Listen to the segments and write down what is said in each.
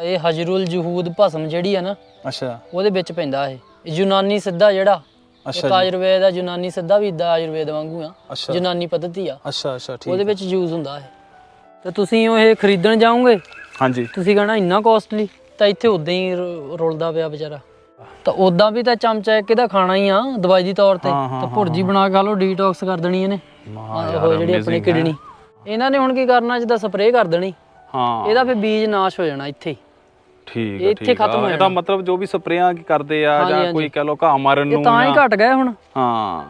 ਇਹ ਹਜਰੁਲ ਜਹੂਦ ਭਸਮ ਜਿਹੜੀ ਆ ਨਾ ਅੱਛਾ। ਉਹਦੇ ਵਿੱਚ ਪੈਂਦਾ ਇਹ। ਯੂਨਾਨੀ ਸਿੱਧਾ ਜਿਹੜਾ ਅੱਛਾ ਇੱਕ। ਆਯੁਰਵੇਦ ਆ ਯੂਨਾਨੀ ਸਿੱਧਾ ਵੀ ਇਦਾਂ ਆਯੁਰਵੇਦ ਵਾਂਗੂ ਆ ਅੱਛਾ। ਯੂਨਾਨੀ ਪੱਧਤੀ ਆ। ਅੱਛਾ ਅੱਛਾ ਠੀਕ ਉਹਦੇ ਵਿੱਚ ਯੂਜ਼ ਹੁੰਦਾ ਇਹ। ਤੇ ਤੁਸੀਂ ਉਹ ਇਹ ਖਰੀਦਣ ਜਾਓਗੇ? ਹਾਂਜੀ। ਤੁਸੀਂ ਕਹਣਾ ਇੰਨਾ ਕੋਸਟਲੀ ਤਾਂ ਇੱਥੇ ਉਦਾਂ ਹੀ ਰੁ- ਰੁਲਦਾ ਪਿਆ ਵਿਚਾਰਾ। ਤਾਂ ਉਦਾਂ ਵੀ ਤਾਂ ਚਮਚਾ ਇੱਕ ਇਹਦਾ ਖਾਣਾ ਹੀ ਆ ਦਵਾਈ ਦੀ ਤੌਰ ਤੇ। ਹਾਂ, ਹਾਂ, ਤਾਂ ਭੁਰਜੀ ਬਣਾ ਕੇ ਖਾ ਲਓ ਡੀਟੌਕਸ ਕਰ ਦੇਣੀ ਇਹਨੇ। ਆਹ ਉਹ ਜਿਹੜੀ ਆਪਣੀ ਕਿਡਨੀ। ਇਹਨਾਂ ਨੇ ਹੁਣ ਕੀ ਕਰਨਾ ਜਿੱਦਾਂ ਸਪਰੇਅ ਕਰ ਦੇਣੀ। ਹਾਂ। ਇਹਦਾ ਫਿਰ ਬੀਜ ਨਾਸ਼ ਹੋ ਜਾਣਾ ਇੱਥੇ ਹੀ। ਠੀਕ ਹੈ ਇੱਥੇ ਠੀਕ ਖਤਮ ਹੋ ਇਹਦਾ ਮਤਲਬ ਜੋ ਵੀ ਸਪਰੇਆਂ ਕਰਦੇ ਆ ਜਾਂ। ਕੋਈ ਕਹ ਲੋ ਘਾਹ ਮਾਰਨ ਨੂੰ ਇਹ ਤਾਂ ਹੀ ਘਟ ਗਏ ਹੁਣ। ਹਾਂ।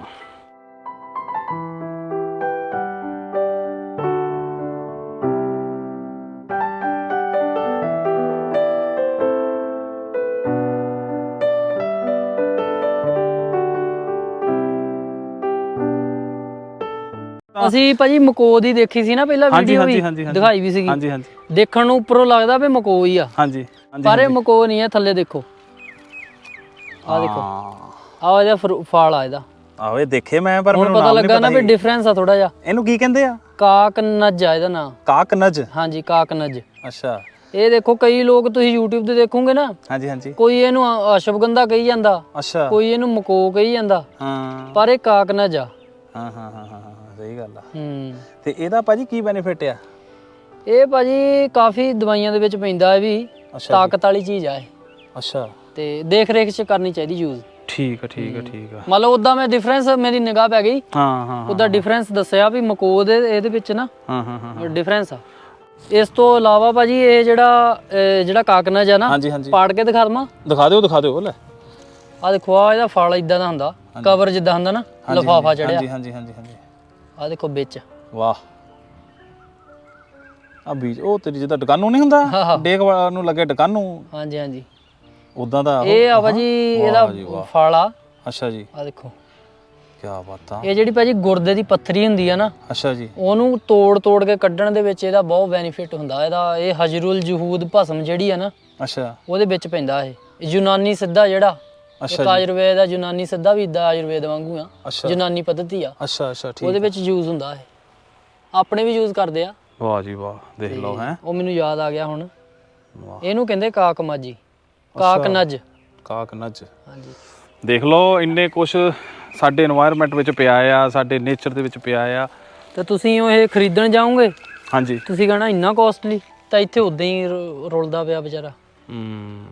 ਅਸੀਂ ਭਾਜੀ ਮਕੋ ਦੀ ਦੇਖੀ ਸੀ ਨਾ ਪਹਿਲਾਂ ਵੀਡੀਓ ਵੀ। ਦਿਖਾਈ ਵੀ ਸੀਗੀ। ਹਾਂਜੀ ਹਾਂਜੀ। ਦੇਖਣ ਨੂੰ ਉੱਪਰੋਂ ਲੱਗਦਾ ਵੀ ਮਕੋ ਹੀ ਆ। ਹਾਂਜੀ ਪਰ ਇਹ ਮਕੋ ਨਹੀਂ ਹੈ ਥੱਲੇ ਦੇਖੋ। ਆ ਦੇਖੋ। ਆ ਇਹਦਾ ਫਲ ਆ ਇਹਦਾ। ਆਹੋ ਇਹ ਦੇਖੇ ਮੈਂ ਪਰ ਮੈਨੂੰ ਪਤਾ ਨਾਮ ਲੱਗਾ ਨਾ ਵੀ ਡਿਫਰੈਂਸ ਆ ਥੋੜਾ ਜਿਹਾ। ਇਹਨੂੰ ਕੀ ਕਹਿੰਦੇ ਆ? ਕਾਕਨਜ ਆ ਇਹਦਾ ਨਾਂ ਕਾਕਨਜ ਹਾਂਜੀ ਕਾਕਨਜ ਅੱਛਾ। ਇਹ ਦੇਖੋ ਕਈ ਲੋਕ ਤੁਸੀਂ YouTube ਤੇ ਦੇਖੋਗੇ ਨਾ ਹਾਂਜੀ ਹਾਂਜੀ। ਕੋਈ ਇਹਨੂੰ ਅਸ਼ਵਗੰਧਾ ਕਹੀ ਜਾਂਦਾ ਅੱਛਾ। ਕੋਈ ਇਹਨੂੰ ਮਕੋ ਕਹੀ ਜਾਂਦਾ। ਹਾਂ। ਪਰ ਇਹ ਕਾਕਨਜ ਆ। ਹਾਂ ਹਾਂ ਹਾਂ ਹਾਂ ਹਾਂ, ਸਹੀ ਗੱਲ ਆ। ਹੂੰ। ਤੇ ਇਹਦਾ ਭਾਜੀ ਕੀ ਬੈਨੀਫਿਟ ਆ? ਇਹ ਭਾਜੀ ਕਾਫੀ ਦਵਾਈਆਂ ਦੇ ਵਿੱਚ ਪੈਂਦਾ ਵੀ ਅੱਛਾ ਤਾਕਤ ਵਾਲੀ ਚੀਜ਼ ਆ ਇਹ। ਅੱਛਾ। ਤੇ ਦੇਖ ਰੇਖ ਚ ਕਰਨੀ ਚਾਹੀਦੀ ਯੂਜ਼। ਠੀਕ ਆ ਠੀਕ ਆ ਠੀਕ ਆ। ਮੰਨ ਲਓ ਉਦਾਂ ਮੈਂ ਡਿਫਰੈਂਸ ਮੇਰੀ ਨਿਗਾਹ ਪੈ ਗਈ। ਹਾਂ ਹਾਂ ਉਹਦਾ ਡਿਫਰੈਂਸ ਦੱਸਿਆ ਵੀ ਮਕੋ ਦੇ ਇਹਦੇ ਵਿੱਚ ਨਾ। ਹਾਂ ਹਾਂ ਹਾਂ ਡਿਫਰੈਂਸ ਆ। ਇਸ ਤੋਂ ਇਲਾਵਾ ਭਾਜੀ ਇਹ ਜਿਹੜਾ ਜਿਹੜਾ ਕਾਕਨਜ ਆ ਨਾ ਹਾਂਜੀ ਹਾਂਜੀ। ਪਾੜ ਕੇ ਦਿਖਾ ਦਵਾਂ। ਦਿਖਾ ਦਿਓ ਦਿਖਾ ਦਿਓ ਲੈ। ਆ ਦੇਖੋ ਆ ਇਹਦਾ ਫਲ ਇਦਾਂ ਦਾ ਹੁੰਦਾ। ਕਵਰ ਜਿੱਦਾਂ ਹੁੰਦਾ ਨਾ ਲਫਾਫਾ ਚੜਿਆ। ਹਾਂਜੀ ਹਾਂਜੀ ਹਾਂਜੀ ਹਾਂਜੀ। ਆ ਦੇਖੋ ਵਿੱਚ। ਵਾਹ। ਆ ਬੀਜ ਉਹ ਤੇਰੀ ਜਿੱਦਾਂ ਡਕਾਨੂ ਨਹੀਂ ਹੁੰਦਾ? ਡੇਕ ਵਾਲਾ ਨੂੰ ਲੱਗੇ ਡਕਾਨੂ ਹਾਂਜੀ ਹਾਂਜੀ। ਉਦਾਂ ਦਾ। ਇਹ ਆ ਭਾਜੀ ਇਹਦਾ ਜੀ ਵਾਹ। ਫਲ ਆ। ਅੱਛਾ ਜੀ। ਆ ਦੇਖੋ। ਕੀ ਬਾਤ ਆ। ਇਹ ਜਿਹੜੀ ਭਾਜੀ ਗੁਰਦੇ ਦੀ ਪੱਥਰੀ ਹੁੰਦੀ ਆ ਨਾ ਅੱਛਾ ਜੀ। ਉਹਨੂੰ ਤੋੜ ਤੋੜ ਕੇ ਕੱਢਣ ਦੇ ਵਿੱਚ ਇਹਦਾ ਬਹੁਤ ਬੈਨੀਫਿਟ ਹੁੰਦਾ। ਇਹਦਾ ਇਹ ਹਜਰੁਲ ਜਹੂਦ ਭਸਮ ਜਿਹੜੀ ਆ ਨਾ ਅੱਛਾ। ਉਹਦੇ ਵਿੱਚ ਪੈਂਦਾ ਇਹ ਯੂਨਾਨੀ ਸਿੱਧਾ ਜਿਹੜਾ ਅੱਛਾ ਜੀ। ਆਯੁਰਵੇਦ ਆ ਯੂਨਾਨੀ ਸਿੱਧਾ ਵੀ ਇਦਾਂ ਆਯੁਰਵੇਦ ਵਾਂਗੂ ਆ ਅੱਛਾ। ਯੂਨਾਨੀ ਆ। ਅੱਛਾ ਅੱਛਾ ਉਹਦੇ ਵਿੱਚ ਯੂਜ਼ ਹੁੰਦਾ ਇਹ। ਆਪਣੇ ਵੀ ਯੂਜ਼ ਕਰਦੇ ਆ। ਵਾਹ ਜੀ ਵਾਹ ਦੇਖ ਲਓ ਹੈ। ਉਹ ਮੈਨੂੰ ਯਾਦ ਆ ਗਿਆ ਹੁਣ। ਵਾਹ। ਇਹਨੂੰ ਕਹਿੰਦੇ ਕਾਕ ਮਾਜੀ ਕਾਕ ਨਜ। ਕਾਕ ਨੱਜ। ਹਾਂਜੀ। ਦੇਖ ਲਓ ਇੰਨੇ ਕੁਛ ਸਾਡੇ এনवायरमेंट ਵਿੱਚ ਪਿਆ ਆ ਸਾਡੇ ਨੇਚਰ ਦੇ ਵਿੱਚ ਪਿਆ ਆ। ਤੇ ਤੁਸੀਂ ਉਹ ਇਹ ਖਰੀਦਣ ਜਾਓਗੇ? ਹਾਂਜੀ। ਤੁਸੀਂ ਕਹਣਾ ਇੰਨਾ ਕੋਸਟਲੀ ਤਾਂ ਇੱਥੇ ਉਦਾਂ ਹੀ ਰ- ਰੁਲਦਾ ਪਿਆ ਵਿਚਾਰਾ। ਹਮ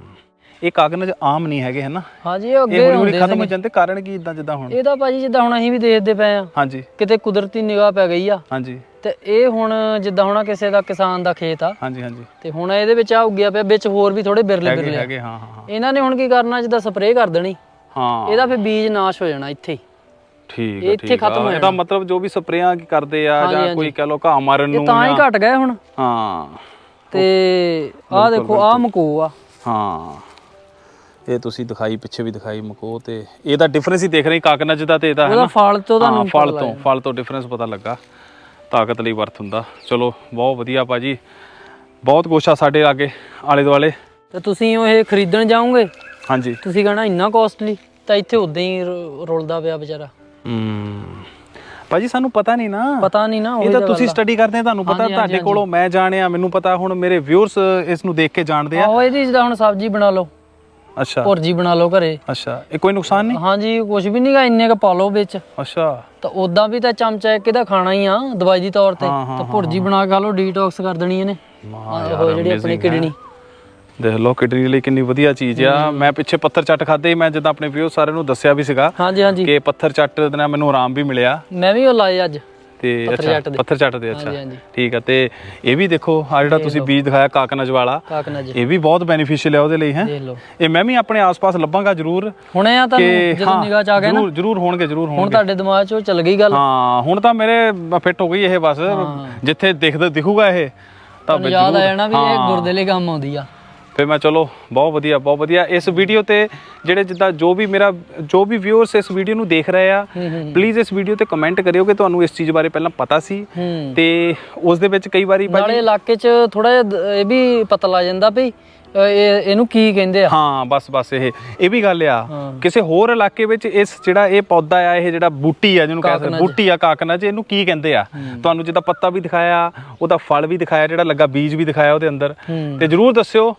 ਇਹ ਕਾਕਨਜ ਆਮ ਨਹੀਂ ਹੈਗੇ ਹਨਾ? ਹਾਂਜੀ ਇਹ ਇਹ ਅੱਗੇ ਹੌਲੀ ਹੌਲੀ ਹੁੰਦੇ ਖਤਮ ਹੋ ਸੀਗੇ। ਜਾਂਦੇ ਕਾਰਨ ਕੀ ਇਦਾਂ ਜਿੱਦਾਂ ਹੁਣ? ਇਹ ਤਾਂ ਭਾਜੀ ਜਿੱਦਾਂ ਹੁਣ ਅਸੀਂ ਵੀ ਦੇਖਦੇ ਪਏ ਆ ਹਾਂਜੀ। ਕਿਤੇ ਕੁਦਰਤੀ ਨਿਗਾਹ ਪੈ ਗਈ ਆ। ਹਾਂਜੀ। ਤੇ ਇਹ ਹੁਣ ਜਿੱਦਾਂ ਹੁਣ ਕਿਸੇ ਦਾ ਕਿਸਾਨ ਦਾ ਖੇਤ ਆ। ਹਾਂਜੀ ਹਾਂਜੀ। ਤੇ ਹੁਣ ਇਹਦੇ ਵਿੱਚ ਆ ਉੱਗਿਆ ਪਿਆ ਵਿੱਚ ਹੋਰ ਵੀ ਥੋੜੇ ਬਿਰਲੇ ਹੈਗੇ ਬਿਰਲੇ ਆ। ਹੈਗੇ ਹਾਂ ਹਾਂ ਹਾਂ। ਇਹਨਾਂ ਨੇ ਹੁਣ ਕੀ ਕਰਨਾ ਜਿੱਦਾਂ ਸਪਰੇਅ ਕਰ ਦੇਣੀ। ਹਾਂ। ਇਹਦਾ ਫਿਰ ਬੀਜ ਨਾਸ਼ ਹੋ ਜਾਣਾ ਇੱਥੇ। ਹੀ। ਠੀਕ ਇਹ ਹੈ ਇੱਥੇ ਠੀਕ ਖਤਮ ਹੋ ਆ ਇਹਦਾ ਮਤਲਬ ਜੋ ਵੀ ਸਪਰੇਆਂ ਕਰਦੇ ਆ ਹਾਂਜੀ, ਜਾਂ ਹਾਂਜੀ। ਕੋਈ ਕਹ ਲੋ ਘਾਹ ਮਾਰਨ ਇਹ ਨੂੰ ਤਾਂ ਹੀ ਜਾਂ- ਘਟ ਗਏ ਹੁਣ। ਹਾਂ। ਤੇ ਆਹ ਦੇਖੋ ਆਹ ਮਕੋ ਆ। ਹਾਂ। ਇਹ ਤੁਸੀਂ ਦਿਖਾਈ ਪਿੱਛੇ ਵੀ ਦਿਖਾਈ ਮਕੋ ਤੇ ਇਹਦਾ ਡਿਫਰੈਂਸ ਹੀ ਦੇਖ ਰਹੇ ਕਾਕਨਜ ਦਾ ਤੇ ਇਹਦਾ ਉਹਦਾ ਫਲ ਤੋਂ ਤੁਹਾਨੂੰ ਫਲ ਤੋਂ ਫਲ ਤੋਂ ਡਿਫਰੈਂਸ ਪਤਾ ਲੱਗਾ। ਤਾਕਤ ਲਈ ਵਰਤ ਹੁੰਦਾ। ਚਲੋ ਬਹੁਤ ਵਧੀਆ ਭਾਜੀ। ਬਹੁਤ ਆ ਸਾਡੇ ਲਾਗੇ ਆਲੇ ਦੁਆਲੇ ਤੇ ਤੁਸੀਂ ਉਹ ਇਹ ਖਰੀਦਣ ਜਾਓਗੇ? ਹਾਂਜੀ। ਤੁਸੀਂ ਕਹਣਾ ਇੰਨਾ ਕੋਸਟਲੀ ਤਾਂ ਇੱਥੇ ਉਦਾਂ ਹੀ ਰੁਲਦਾ ਪਿਆ ਵਿਚਾਰਾ ਹੂੰ। ਭਾਜੀ ਸਾਨੂੰ ਪਤਾ ਨਹੀਂ ਨਾ। ਪਤਾ ਨਹੀਂ ਨਾ ਇਹ ਤਾਂ ਤੁਸੀਂ। ਸਟੱਡੀ ਕਰਦੇ ਆ ਤੁਹਾਨੂੰ ਪਤਾ ਤੁਹਾਡੇ ਕੋਲੋਂ ਮੈਂ ਜਾਣਿਆ ਮੈਨੂੰ ਪਤਾ ਹੁਣ ਮੇਰੇ ਵਿਊਅਰਸ ਇਸ ਨੂੰ ਦੇਖ ਕੇ ਜਾਣਦੇ ਆ। ਆਹੋ ਇਹਦੀ ਜਿੱਦਾਂ ਹੁਣ ਸਬਜ਼ੀ ਬਣਾ ਲਓ। ਅੱਛਾ। ਭੁਰਜੀ ਬਣਾ ਲਓ ਘਰੇ। ਅੱਛਾ ਇਹ ਕੋਈ ਨੁਕਸਾਨ ਨਹੀਂ? ਹਾਂਜੀ ਕੁਝ ਵੀ ਨਹੀਂਗਾ ਇੰਨੇ ਕ ਪਾ ਲਓ ਵਿੱਚ। ਅੱਛਾ। ਤਾਂ ਉਦਾਂ ਵੀ ਤਾਂ ਚਮਚਾ ਇੱਕ ਇਹਦਾ ਖਾਣਾ ਹੀ ਆ ਦਵਾਈ ਦੀ ਤੌਰ ਤੇ। ਤਾਂ ਭੁਰਜੀ ਬਣਾ ਕੇ ਖਾ ਲਓ ਡੀਟੌਕਸ ਕਰ ਦੇਣੀ ਇਹਨੇ। ਉਹ ਜਿਹੜੀ ਆਪਣੀ ਕਿਡਨੀ। ਦੇਖ ਲਓ ਕਿਡਨੀ ਲਈ ਕਿੰਨੀ ਵਧੀਆ ਚੀਜ਼ ਆ। ਮੈਂ ਪਿੱਛੇ ਪੱਥਰ ਚੱਟ ਖਾਦੇ ਮੈਂ ਜਿੱਦਾਂ ਆਪਣੇ ਵਿਊਅਰਸ ਸਾਰਿਆਂ ਨੂੰ ਦੱਸਿਆ ਵੀ ਸੀਗਾ ਹਾਂਜੀ ਹਾਂਜੀ। ਕਿ ਪੱਥਰ ਚੱਟ ਦੇ ਨਾਲ ਮੈਨੂੰ ਆਰਾਮ ਵੀ ਮਿਲਿਆ। ਮੈਂ ਵੀ ਉਹ ਲਾਏ ਅੱਜ। ਤੇ ਪੱਥਰ ਅੱਛਾ ਚੱਟ ਦੇ। ਪੱਥਰ ਚੱਟ ਦੇ ਅੱਛਾ। ਹਾਂਜੀ ਹਾਂਜੀ। ਠੀਕ ਆ ਤੇ ਇਹ ਵੀ ਦੇਖੋ ਆ ਜਿਹੜਾ ਤੁਸੀਂ ਬੀਜ ਦਿਖਾਇਆ ਕਾਕਨਜ ਵਾਲਾ ਇਹ ਵੀ ਬਹੁਤ ਬੈਨੀਫੀਸ਼ੀਅਲ ਹੈ ਉਹਦੇ ਲਈ ਹੈ। ਦੇਖ ਲਓ। ਇਹ ਮੈਂ ਵੀ ਆਪਣੇ ਆਸ-ਪਾਸ ਲੱਭਾਂਗਾ ਜ਼ਰੂਰ ਹੁਣੇ ਆ ਤੁਹਾਨੂੰ ਜਦੋਂ ਨਿਗਾਹ ਚ ਆ ਗਿਆ ਨਾ। ਜ਼ਰੂਰ ਜ਼ਰੂਰ ਹੋਣਗੇ ਜ਼ਰੂਰ ਹੁਣ ਹੋਣਗੇ। ਤੁਹਾਡੇ ਦਿਮਾਗ 'ਚ ਉਹ ਚੱਲ ਗਈ ਗੱਲ। ਹਾਂ ਹੁਣ ਤਾਂ ਮੇਰੇ ਫਿੱਟ ਹੋ ਗਈ ਇਹ ਬਸ। ਜਿੱਥੇ ਦਿਖਦਾ ਦਿਖੂਗਾ ਇਹ ਤਾਂ ਤੁਹਾਨੂੰ ਯਾਦ ਆ ਜਾਣਾ ਵੀ ਇਹ ਗੁਰਦੇ ਲਈ ਕੰਮ ਆਉਂਦੀ ਆ। ਫਿਰ ਮੈਂ ਚਲੋ ਬਹੁਤ ਵਧੀਆ ਬਹੁਤ ਵਧੀਆ। ਇਸ ਵੀਡੀਓ ਤੇ ਜਿਹੜੇ ਜਿੱਦਾਂ ਜੋ ਵੀ ਮੇਰਾ ਜੋ ਵੀ ਵਿਊਅਰਸ ਇਸ ਵੀਡੀਓ ਨੂੰ ਦੇਖ ਰਹੇ ਆ ਪਲੀਜ਼ ਇਸ ਵੀਡੀਓ ਤੇ ਕਮੈਂਟ ਕਰਿਓ ਕਿ ਤੁਹਾਨੂੰ ਇਸ ਚੀਜ਼ ਬਾਰੇ ਪਹਿਲਾਂ ਪਤਾ ਸੀ। ਤੇ ਉਸ ਦੇ ਵਿੱਚ ਕਈ ਵਾਰੀ ਨਾਲੇ ਇਲਾਕੇ 'ਚ ਥੋੜਾ ਜਿਹਾ ਇਹ ਵੀ ਪਤਾ ਲੱਗ ਜਾਂਦਾ ਵੀ ਅ, ਇਹ ਇਹਨੂੰ ਕੀ ਕਹਿੰਦੇ ਆ। ਹਾਂ ਬਸ ਬਸ ਇਹ ਇਹ ਵੀ ਗੱਲ ਆ। ਕਿਸੇ ਹੋਰ ਇਲਾਕੇ ਵਿੱਚ ਇਸ ਜਿਹੜਾ ਇਹ ਪੌਦਾ ਆ ਇਹ ਜਿਹੜਾ ਬੂਟੀ ਆ ਜਿਹਨੂੰ ਕਹਿੰਦੇ। ਬੂਟੀ ਆ ਕਾਕਨਜ ਇਹਨੂੰ ਕੀ ਕਹਿੰਦੇ ਆ? ਤੁਹਾਨੂੰ ਜਿੱਦਾਂ ਪੱਤਾ ਵੀ ਦਿਖਾਇਆ ਉਹਦਾ ਫਲ ਵੀ ਦਿਖਾਇਆ ਜਿਹੜਾ ਲੱਗਾ ਬੀਜ ਵੀ ਦਿਖਾਇਆ ਉਹਦੇ ਅੰਦਰ। ਤੇ ਜਰੂਰ ਦੱਸਿਓ